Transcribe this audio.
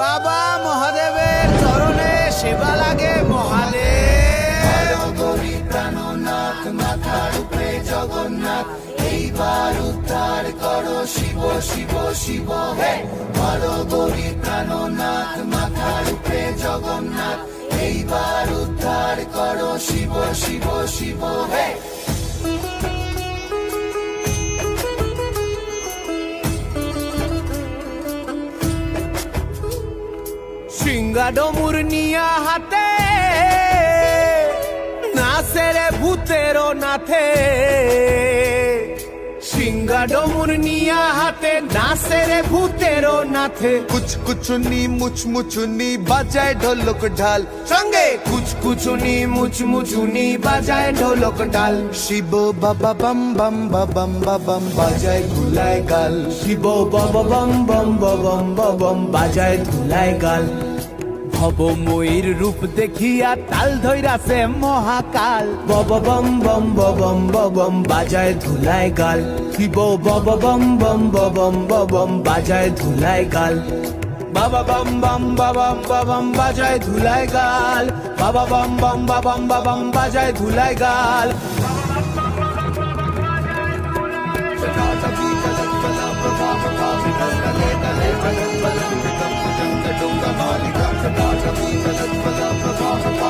বাবা মহাদেবের চরণে সেবা লাগে মহাদেব। প্রাণনাথ, মাথার উপরে জগন্নাথ, এইবার উদ্ধার করো শিব শিব শিব, হে। হর গরি প্রাণনাথ, মাথার উপরে জগন্নাথ, এইবার উদ্ধার করো শিব শিব শিব, হে। সিঙ্গা ডমুর নিয়া হাতে নাচেরে ভূতেরও নাথে। সিঙ্গা ডমুর নিয়া হাতে নাচেরে ভূতেরও নাথে। কুচ কুচুনি মুচ মুচুনি বাজায় ঢোলক ঢাল। সঙ্গে কুচ কুচুনি মুচ মুচুনি বাজায় ঢোলক ঢাল। শিব বাবা বাম বাম বাবাম বাবাম বাজায় গুলায় গাল। শিব বব বম বম বম বম বাজায় ধুলায় গাল। ভবময়ীর রূপ দেখিয়া তাল ধৈরাছে মহাকাল। বব বম বম বম বম বাজায় ধুলায় গাল। শিব বব বম বম বম বম বাজায় ধুলায় গাল। বাবা বম বম বাবাম বাবাম বাজায় ধুলায় গাল। বাবা বম বম বাবাম বাবাম বাজায় ধুলায় গাল। for the provocateur.